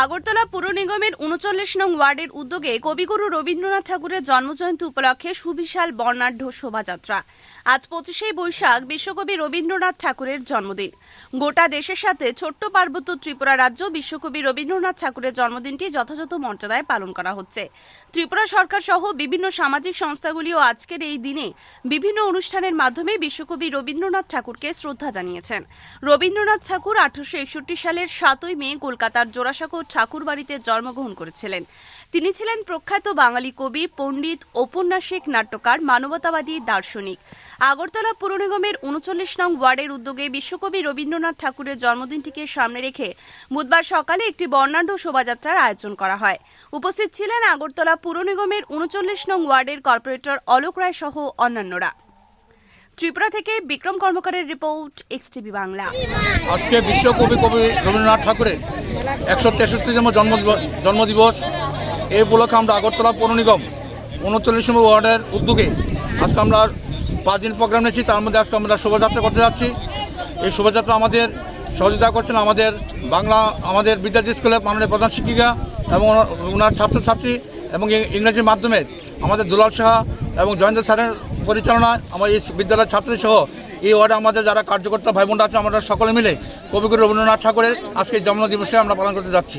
আগরতলা পুর নিগমের উনচল্লিশ নং ওয়ার্ডের উদ্যোগে কবিগুরু রবীন্দ্রনাথ ঠাকুরের জন্মজয়ন্তী উপলক্ষে সুবিশাল বর্ণাঢ্য শোভাযাত্রা। আজ পঁচিশে বৈশাখ বিশ্বকবি রবীন্দ্রনাথ ঠাকুরের জন্মদিন। গোটা দেশের সাথে ছোট্ট পার্বত্য ত্রিপুরা রাজ্য বিশ্বকবি রবীন্দ্রনাথ ঠাকুরের জন্মদিনটি যথাযথ মর্যাদায় পালন করা হচ্ছে। ত্রিপুরা সরকার সহ বিভিন্ন সামাজিক সংস্থাগুলিও আজকের এই দিনে বিভিন্ন অনুষ্ঠানের মাধ্যমে বিশ্বকবি রবীন্দ্রনাথ ঠাকুরকে শ্রদ্ধা জানিয়েছেন। রবীন্দ্রনাথ ঠাকুর আঠারোশো একষট্টি সালের সাতই মে কলকাতার জোড়াসাঁকো ঠাকুর বাড়িতে জন্মগ্রহণ করেছিলেন। তিনি ছিলেন প্রখ্যাত বাঙালি কবি, পণ্ডিত, ঔপন্যাসিক, নাট্যকার, মানবতাবাদী, দার্শনিক। আগরতলা পুর নিগমের উনচল্লিশ নং ওয়ার্ডের উদ্যোগে বিশ্বকবি রবীন্দ্রনাথ ঠাকুরের জন্মদিনটিকে সামনে রেখে বুধবার সকালে একটি বর্ণাঢ্য শোভাযাত্রার আয়োজন করা হয়। উপস্থিত ছিলেন আগরতলা পুর নিগমের উনচল্লিশ নং ওয়ার্ডের কর্পোরেটর অলোক রায় সহ অন্যান্যরা। ত্রিপুরা থেকে বিক্রম কর্মকারের রিপোর্ট এক্সটিভি বাংলা। আজকে বিশ্বকবি কবি রবীন্দ্রনাথ ঠাকুরের একশো তেষট্টিতম জন্মদিবস জন্মদিবস। এই উপলক্ষে আমরা আগরতলা পৌর নিগম উনচল্লিশতম ওয়ার্ডের উদ্যোগে আজকে আমরা পাঁচ দিন প্রোগ্রাম নিয়েছি। তার মধ্যে আজকে আমরা শোভাযাত্রা করতে যাচ্ছি। এই শোভাযাত্রা আমাদের সহযোগিতা করছেন আমাদের বাংলা, আমাদের বিদ্যার্থী স্কুলের মাননীয় প্রধান শিক্ষিকা এবং ওনার- ছাত্রছাত্রী এবং ইংরেজি মাধ্যমে আমাদের দুলাল সাহা এবং জয়েন্দ্র স্যারের পরিচালনায় আমার এই বিদ্যালয়ের ছাত্রী সহ এই ওয়ার্ডে আমাদের যারা কার্যকর্তা ভাই বোনরা আছে, আমরা সকলে মিলে কবিগুরু রবীন্দ্রনাথ ঠাকুরের আজকে জন্মদিবসে আমরা পালন করতে যাচ্ছি।